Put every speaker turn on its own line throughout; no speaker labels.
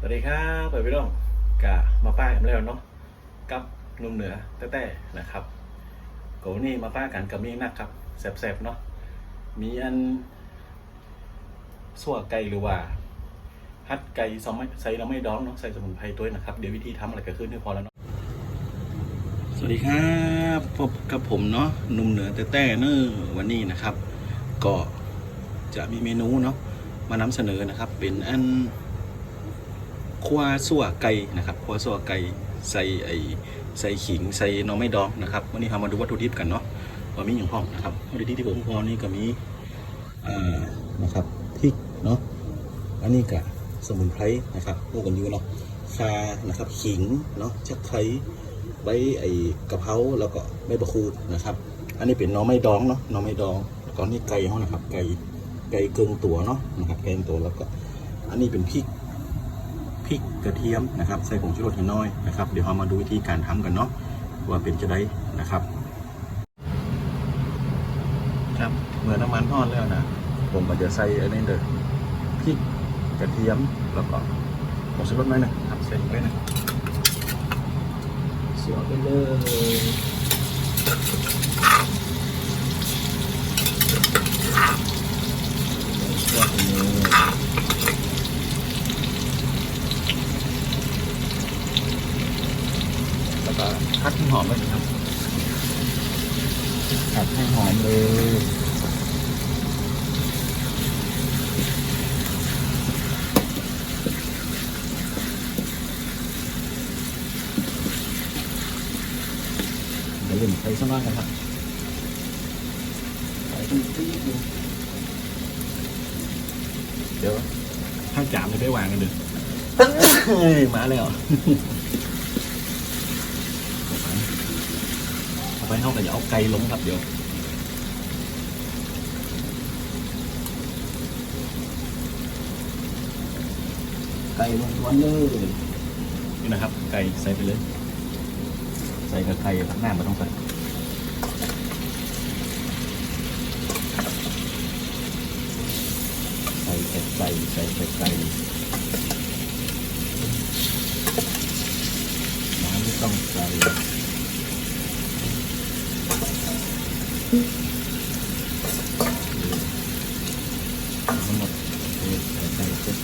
สวัสดีครับเปิดพี่น้องกะมาป้ากันแล้วเนาะกับนุ่มเหนือแต้ๆนะครับโกนี่มาป้ากันกับมีนักครับแสบๆเนาะมีอันสั่วไก่หรือว่าฮัดไก่ซอมไม่ใส่น้ำไม่ดองเนาะใส่สมุนไพรด้วยนะครับ เดี๋ยววิธีทำอะไรก็ขึ้นให้พอแล้วเนาะสวัสดีครับพบกับผมเนาะนุ่มเหนือแต้ๆเนอะวันนี้นะครับ ก็จะมีเมนูเนาะมานำเสนอนะครับ เป็นอัน คั่วสั่วไก่นะครับคั่วสั่วไก่ใส่ไอใส่ขิงใส่น้องไม่ดองนะครับวันนี้เรามาดูวัตถุดิบกันเนาะว่ามีอย่างพ้องนะครับวัตถุดิบที่ผมพอนี่ก็มีอ่านะครับพริกเนาะอันนี้ก็สมุนไพรนะครับพวกกันอยู่เนาะคานะครับขิงเนาะชักไคร้ใบไอกระเพราแล้วก็ใบมะกรูดนะครับ อันนี้เป็นน้องไม่ดองเนาะน้องไม่ดองแล้วก็นี่ไก่เขานะครับไก่ไก่เกิงตัวเนาะนะครับไก่เกิงตัวแล้วก็อันนี้เป็นพริก พริกกระเทียมนะครับใส่ผงชูรสให้น้อยนะครับเดี๋ยวเรามาดูวิธีการทำกันเนาะว่าเป็นจะได้นะครับ ครับเมื่อน้ำมันทอดแล้วนะผมก็จะใส่อันนี้เลยพริกกระเทียมแล้วก็ผงชูรสน้อยหนึงครับใส่ไปนะสวมไปเลยสวมไปเลย แล้ว ก็พัดให้หอมเลยนะครับผัดให้หอมเลยเดี๋ยวเล่นไปสักหน่อยกันครับใส่ขึ้นปี๊ดดูเดี๋ยวถ้าจามจะได้วางกันดึกเฮ้ยมาแล้ว เอา ไปเข้ากับอย่าเอาไก่ลงครับเดี๋ยวไก่ลงวันเลยนี่นะครับ ไก่ใส่ไปเลย ใส่กับไก่หน้าไม่ต้องใส่ใส่แต่ไก่ใส่แต่ไก่น้ำไม่ต้องใส่ ทั้งหมดใส่ใส่เสร็จ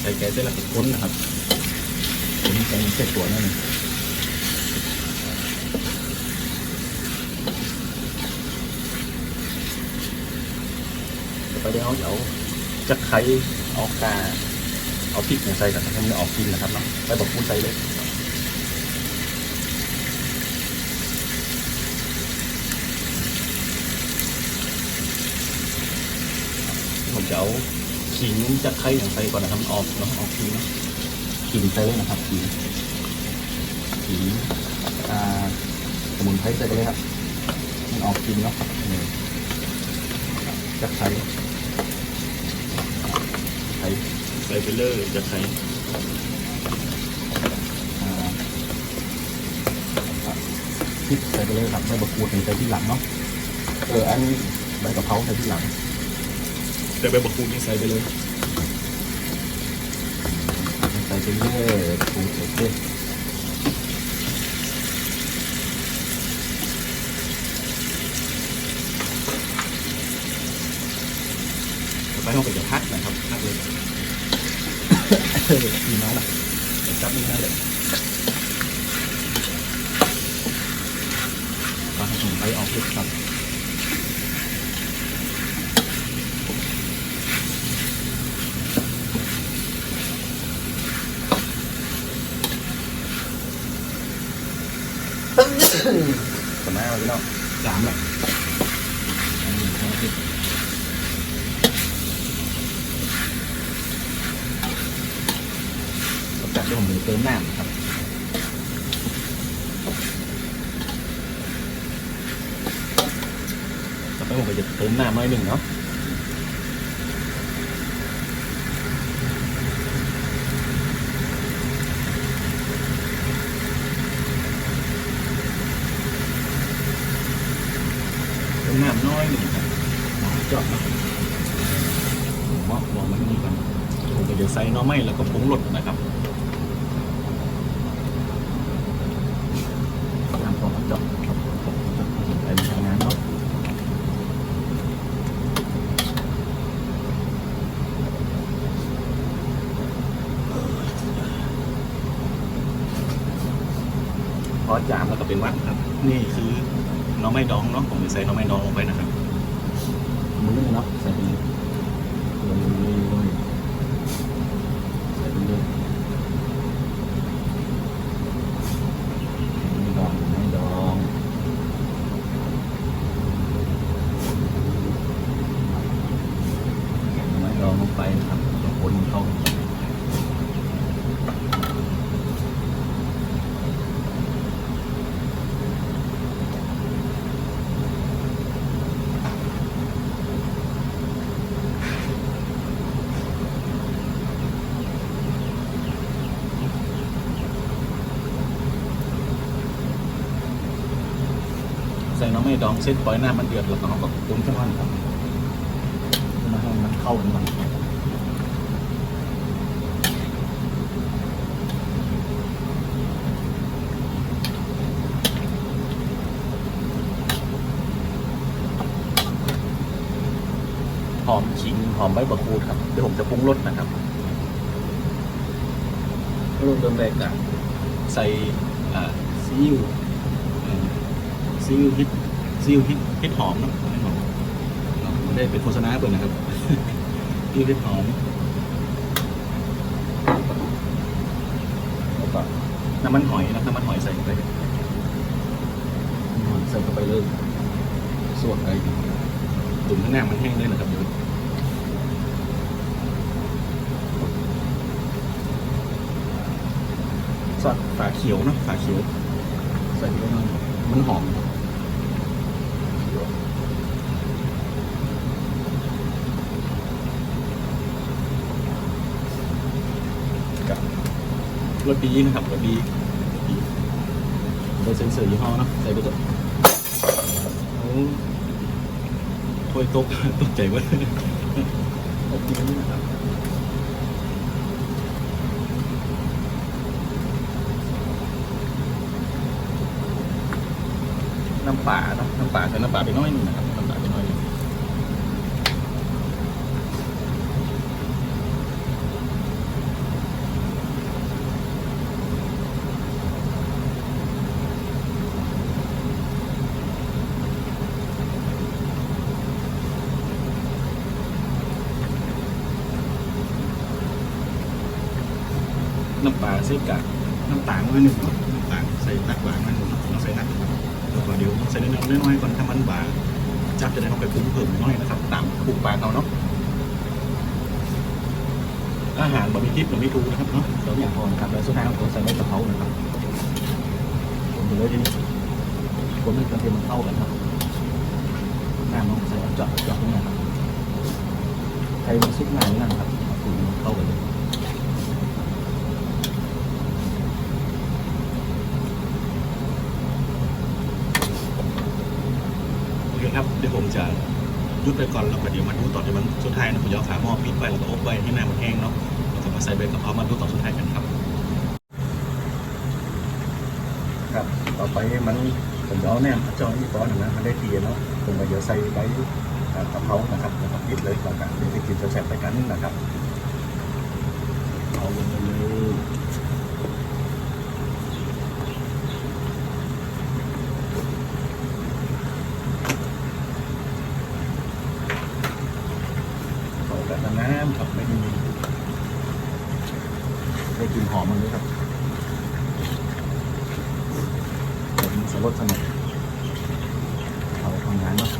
ใส่แกงเสร็จล้วก็ค้นนะครับค้นแกงเสร็จตัวนั่นเองไปเดี๋ยวเขาจะเอาจะไข่เอากาเอาพริกใส่กันให้มันออกกินนะครับเนาะไปบอกพูดใส่เลย จะเอาขิงจะไข่อย่างใส่ก่อนนะครับออกเนาะออกขิงขิงใส่เลยนะครับขิงขิงอ่าสมุนไพรใส่ไปเลยครับมันออกขิงเนาะจะไข่ไข่ใส่ไปเลยจะไข่พริกใส่ไปเลยครับใบมะกรูดใส่ที่หลังเนาะเอออันนี้ใบกะเพราใส่ที่หลัง แต่ใบบักคูนี่ใส่ไปเลยใส่ไปเรื่อยปูโอเคต่อไปเราก็จะพักนะครับพักเลยดีน้อยละจับนี่ได้เลยปลาผมไปออกเลยครับ สมัยเราพี่น้องสามแหละอันนี้ห้าก็จัดด้วผมเติมน้ำครับต่อไปผมก็จะเติมน้ำหน่อยหนึ่งเนาะเติมน้ำน้อยหนึ่งเนาะ หม้อวางไว้ตรงนี้ก่อน ผมก็จะใส่น้อไม้แล้วก็ผงรสนะครับน้ำพอจบไปทำงานเนาะพอจามแล้วก็เป็นวัดครับ นี่คือน้องไม้ดองเนาะผมจะใส่น้องไม้ดองลงไปนะครับมือเนาะใส่ไปเลยลงเลยใส่ไปเลยไม่ดองไม่ดองไม่ดองลงไปนะครับแล้วคนเข้ากัน ใส่น้ำ ไม่ดองเส้นปล่อยหน้ามันเดือดแล้วก็เอากับปุ้นขึ้นมันครับมาให้มันเข้ากันก่อนหอมขิงหอมใบบักคูดครับเดี๋ยวผมจะปรุงรสนะครับริ่มเริ่มแรกอะใส่ซีอิ๊วซีอิ๊วพริก ซีอิ๊วพริกพริกหอมนะไม่หอมเราได้เป็นโฆษณาเปิดนะครับซีอิ๊วพริกหอมแล้วก็น้ำมันหอยนะน้ำมันหอยใส่ไปน้ำมันใส่เข้าไปเลยส่วนไอ้ตุ่มข้างหน้ามันแห้งเลยนะครับเดี๋ยวซอสฝาเขียวนะฝาเขียวใส่ไปหน่อยมันหอม รสดีนะครับรสดีโดยเซนเซอร์ยี่ห้อเนะใส่ไปตัวโอ้ถ้วยตกตกใจเว้ยตกจริงนะครับน้ำป่าเนอะน้ำป่าใส่น้ำป่าไปน้อยหนึงนะครับน้ำป่าไปน้อยหนึง น้ำป่าใส่กากน้ำตาลไว้หนึ่งน้ำตาลใส่ตักหวานไว้หนึ่งเนอะต้องใส่นักแล้วก็เดี๋ยวใส่น้อยๆน้อยๆก่อนถ้ามันบางจับจะได้เอาไปปรุงเพิ่มน้อยนะครับ ตามปรุงปลาเขาเนาะอาหารบะหมี่ทิพย์บะหมี่ทูนะครับเนาะสองอย่างพอนะครับแล้วสุดท้ายเราก็ใส่ใบกะเพรานะครับผมไปเลยทีนี้คนมันกระเทียมมันเข้ากันครับน้ำน้องใส่เจาะเจาะนี่นะครับใครมันซุกง่ายนี่นะครับเอาปุ๋ยมันเข้ากันเลยโอเคครับเดี๋ยวผม จะยุดไปก่อนแล้วก็เดี๋ยวมาดูต่อที่มันสุดท้ายนะผมจะเอาฝาหม้อปิดไว้แล้วก็อบไว้ให้น้ำมันแห้งเนาะแล้วก็มาใส่ใบกะเพรามาดูต่อสุดท้ายกันครับ ครับ ต่อไปมันผมจะเอาแนมเจ้านี่ก่อนนะมันได้ทีเนาะผมก็จะใส่ใบอ่ากะเพรานะครับแล้วก็ปิดเลยแล้วกันเดี๋ยวจะกินแซ่บๆไปกันนะครับเอาลงไปเลยเอากันน้ำครับไม่มีได้กลินหอมมันเลยครับ เดี๋ยวมันจะลดสนุกเขาทำงานเนาะ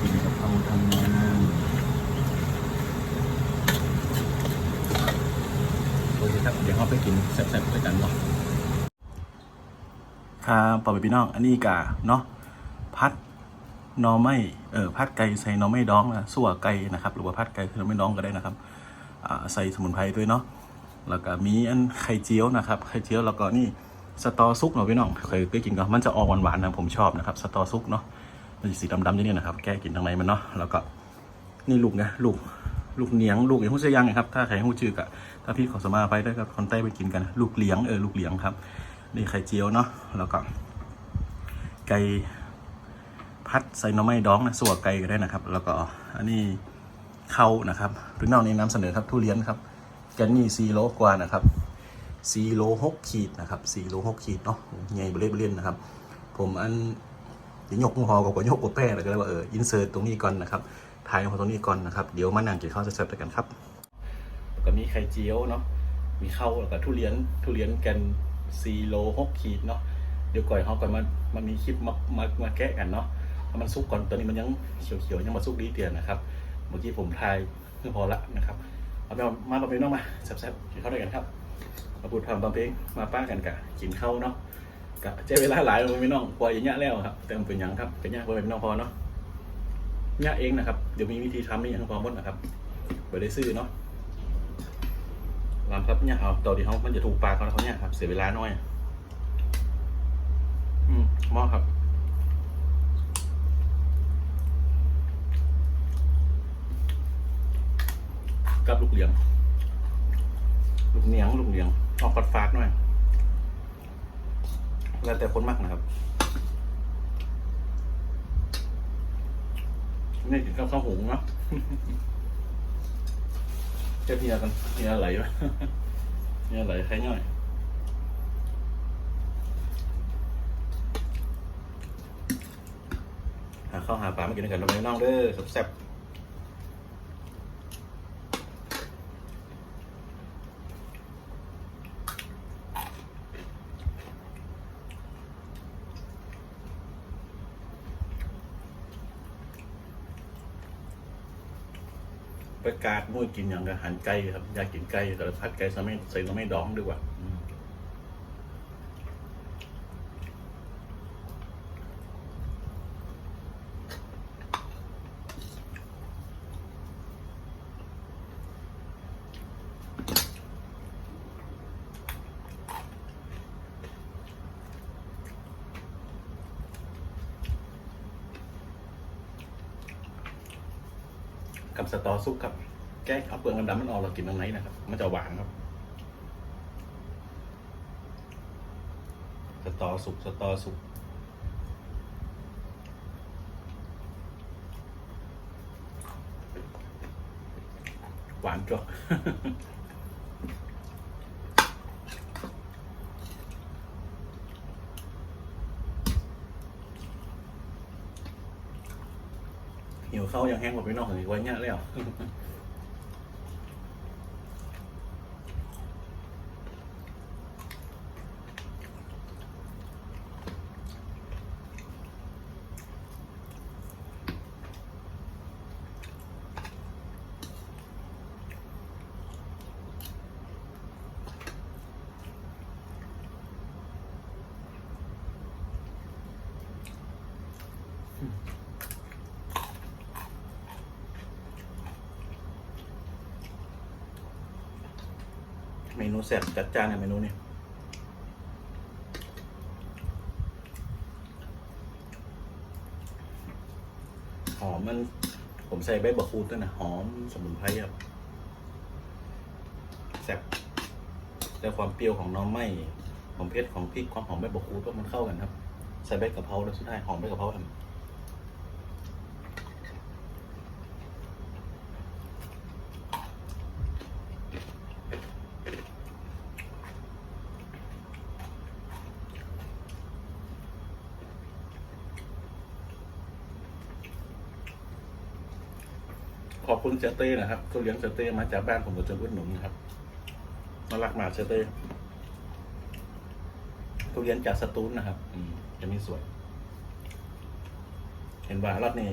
กินกับเขาทำงานโอเคครับ เดี๋ยวเราไปกินแซ่บๆด้วยกันเนาะ ครับปอไปพี่น้อง อันนี้กาเนาะพัดนอไม่เออพัดไก่ใส่นอไม่ดองนะสั่วไก่นะครับ หรือว่าพัดไก่คือหนอไม่ดองก็ได้นะครับใส่สมุนไพรด้วยเนาะแล้วก็มีอันไข่เจียวนะครับไข่เจียวแล้วก็นี่สตอซุกเนาะพี่น้องเคยเคยกินก็มันจะออกหวานๆนะผมชอบนะครับสตอซุกเนาะมันจะสีดำๆนี่นะครับ แก้กลิ่นทางในมันเนาะแล้วก็นี่ลูกนะลูกลูกเหนียงลูกอย่างหู้เสียยังไงครับถ้าใครหู้จือกะถ้าพี่ขอสมาไปได้ก็คนใต้ไปกินกัน ลูกเหลียงเออลูกเหลียงครับ นี่ไข่เจียวเนาะแล้วก็ไก่พัดใส่หน่อไม้ดองนะสัวไก่ก็ได้นะครับ แล้วก็อันนี้เข้านะครับหรือนอกนี้นำเสนอครับทุเรียนครับแกนนี่ซีโลกว่านะครับซีโลหกขีดนะครับซีโลหกขีดเนาะใหญ่เบลเบลนนะครับ ผมอันยยกมือหอกับกว่ายกกว่าแป้แล้วก็เลยว่าเอออินเสิร์ตตรงนี้ก่อนนะครับถ่ายของตรงนี้ก่อนนะครับเดี๋ยวมานั่งกินข้าวแซ่บๆกันครับก็มีไข่เจียวเนาะมีข้าวแล้วก็ทุเรียนทุเรียนแกน ซีโลหกขีดเนาะเดี๋ยวก่อนเขาก่อนมันมันมีคลิปมามามาแกะกันเนาะถ้ามันสุกก่อนตอนนี้มันยังเขียวๆยังมาสุกดีเตียนนะครับเมื่อกี้ผมทายเพื่อพอละนะครับเอาไปมาบำเพ็ญน้องมาแซ่บๆกินข้าวด้วยกันครับมาพูดทำบำเพ็ญมาป้ากันกะกินข้าวเนาะกะใช้เวลาหลายเลยพี่น้องกว่าอย่างเงี้ยแล้วครับแต่มันเป็นยังครับเป็นยังพอเป็นน้องพอเนาะเงี้ยเองนะครับเดี๋ยวมีวิธีทำนี่ยังพอหมดนะครับไปได้ซื้อเนาะ รามครับเนี่ยเอาต่อดีเขามันจะถูกปากเขาเขาเนี่ยครับ เสียเวลาน้อย อืมหม้อครับกับลูกเหลียง ลูกเหนียง ลูกเหลียง ออกฟัดฟาดหน่อย แล้วแต่คนมักนะครับนี่กินกับข้าวหุงเนาะ จ้าเพียกันเพียไหลวะเพียไหลใครง่อยหาข้าวหาปลามากินด้วยกันเราไปน้องเด้อแซ่บ ๆไปกาดมุ้ยกินอย่างกับอาหันไก่ครับอยากกินไก่แต่พัดไก่ใส่ไม่ใส่ไม่ดองดีกว่าอืมกับ สตอซุปครับ แก้เอาเปลือกดำๆมันออกเรากินตรงไหนนะครับ มันจะหวานครับ สตอสุกสตอสุกหวานจ้ะ หิวข้าวยังแห้งกว่าพี่น้องอีกวันเนี้ยแล้ว นูแซ่บจัดจ้านในเมนูนี้หอมมันผมใส่ใบบักคูดด้วยนะหอมสมุนไพรครับแซ่บแต่ความเปรี้ยวของน้องไม่ความเผ็ดของพริกความหอมใบบักคูดก็มันเข้ากันครับ ใส่ใบกะเพราแล้วสุดท้ายหอมใบกะเพราครับ ขอบคุณเจเต้นะครับทุเรียนเจเต้มาจากบ้านผมกับจนอุดหนุนนะครับน่ารักมากเจเต้ทุเรียนจากสตูลนะครับ อืมจะมีสวย เห็นว่ารอบนี้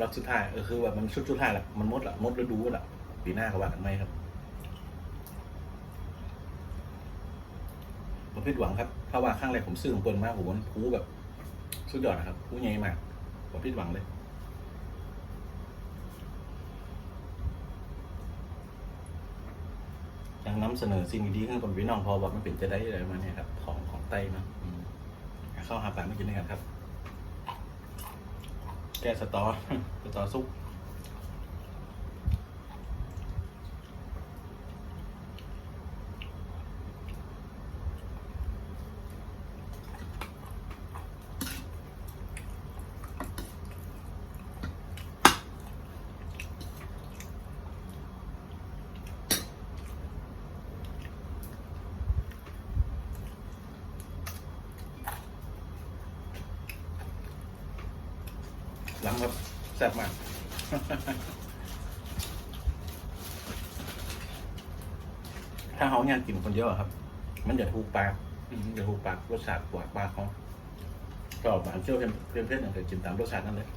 รอบสุดท้ายเออคือว่ามันชุดสุดท้ายละมันมดละมดฤดูละปีหน้าเขาว่ากันไหมครับผมผิดหวังครับเพราะว่าข้างแรกผมซื้อของเปิลมากผมว่าพูแบบสุดยอดนะครับพูใหญ่มากผมผิดหวังเลย ยัง นำเสนอสิ่งดีๆให้กับพี่น้องพอบอกมันเป็นจะได้อะไรมาเนี่ยครับ ของของไต้เนาะเข้าหาปากไม่กินด้วยกันครับ แก้สตอสตอซุปล้ำครับแซ่บมากถ้าเขางานกินคนเดียวอะครับ มันจะถูกปากอืมจะถูกปากรสชาติหวานปากเขาก็บางเชี่ยวเพื่อนเพื่อนๆอย่างเคยกินตามรสชาตินั่นเลย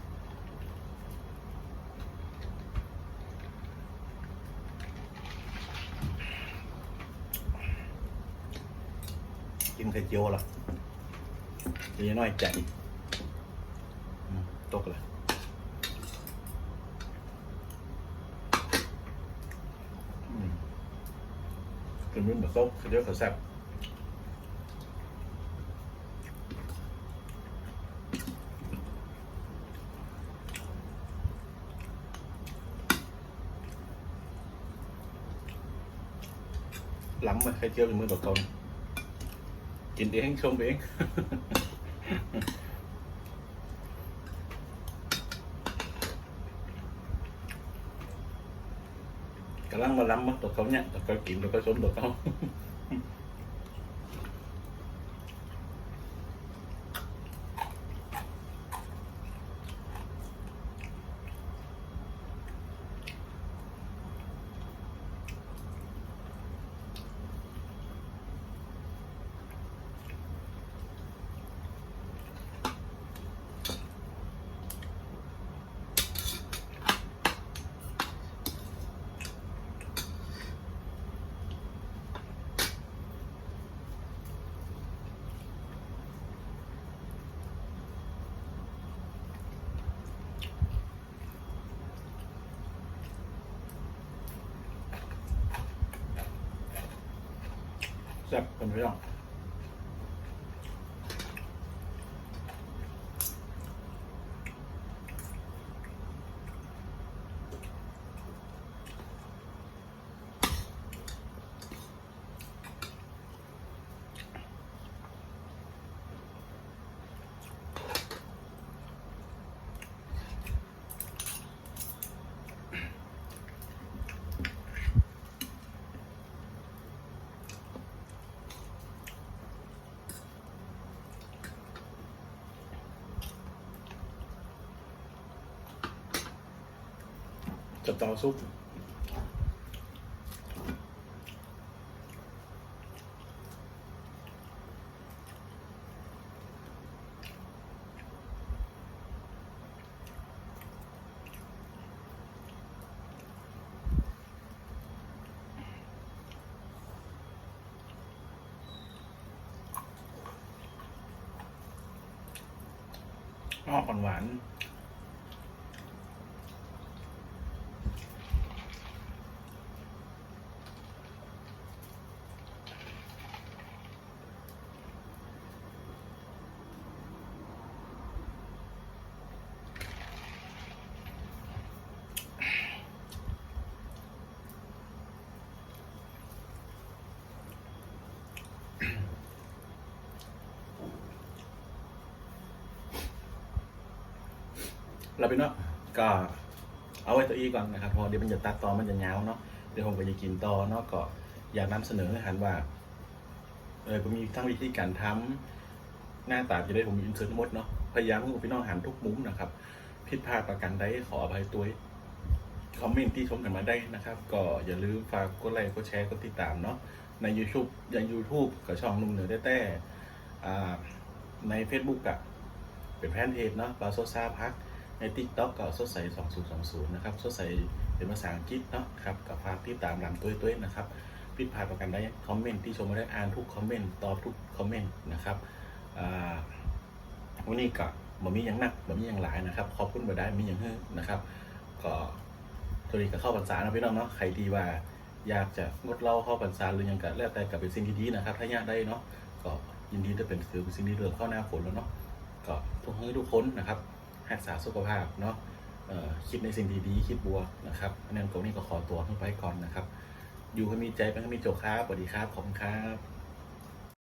กินไข่เจียวล่ะจะน้อยใจอืมตกเลย กินมันแบบส้มไข่เจียวกับแซ่บล้ำมาไข่เจียวเป็นมือแบบเกากินเองชมเอ กำลังมาล้ำมาตัวเขาเนี่ยตัวเขากินตัวเขาชมตัวเขา แซ่บค นไม่ต้องจะต่อซุปอ้อหวาน เราไปเนาะก็เอาไว้ตัวอีก่อนนะครับพอเดี๋ยวมันจะตัดต่อมันจะยาวเนาะเดี๋ยวผมก็จะกินต่อเนาะก็อยากนำเสนอให้หันว่าเออผมมีทั้งวิธีการทำหน้าตาจะได้ผมอินเสิร์ตหมดเนาะพยายามให้พี่น้องหันทุกมุมนะครับผิดพลาดประกันได้ขออภัยตัวคอมเมนต์ที่ชมกันมาได้นะครับ ก็อย่าลืมฝากกดไลค์กดแชร์กดติดตามเนาะใน YouTube อย่าง YouTube กับช่องนุ่มเหนือแต่แต่ใน Facebook อะเป็นแฟนเพจเนาะบาโซซาพัก ในติ๊กต็อกก็สดใส2020 นะครับสดใสเป็นภาษาอังกฤษเนาะครับกับฝากที่ตามหลังตัวตัวนะครับผิดพลาดประกันได้คอมเมนต์ที่ชมมาได้อ่านทุกคอมเมนต์ตอบทุกคอมเมนต์นะครับอ่าวันนี้ก็บ่มีอย่างหนักบ่มีอย่างหลายนะครับขอบคุณบ่ได้มีอย่างเฮ้อนะครับ ก็ตัวนี้ก็เข้าพรรษานะพี่น้องเนาะใครที่ว่าอยากจะงดเล้าเข้าพรรษาหรือยังก็แล้วแต่กับเป็นสิ่งที่ดีนะครับ ถ้าอยากได้เนาะก็ยินดีจะเป็นคือเป็นสิ่งที่เริ่มเข้าหน้าฝนแล้วเนาะก็ทุกให้ทุกคนนะครับ รักษาสุขภาพเนาะคิดในสิ่งดีๆ คิดบวกนะครับอันนั้นผมนี่ก็ขอตัวขึ้นไปก่อนนะครับ อยู่ให้มีใจเป็นให้มีโจกครับสวัสดีครับ ขอบคุณครับ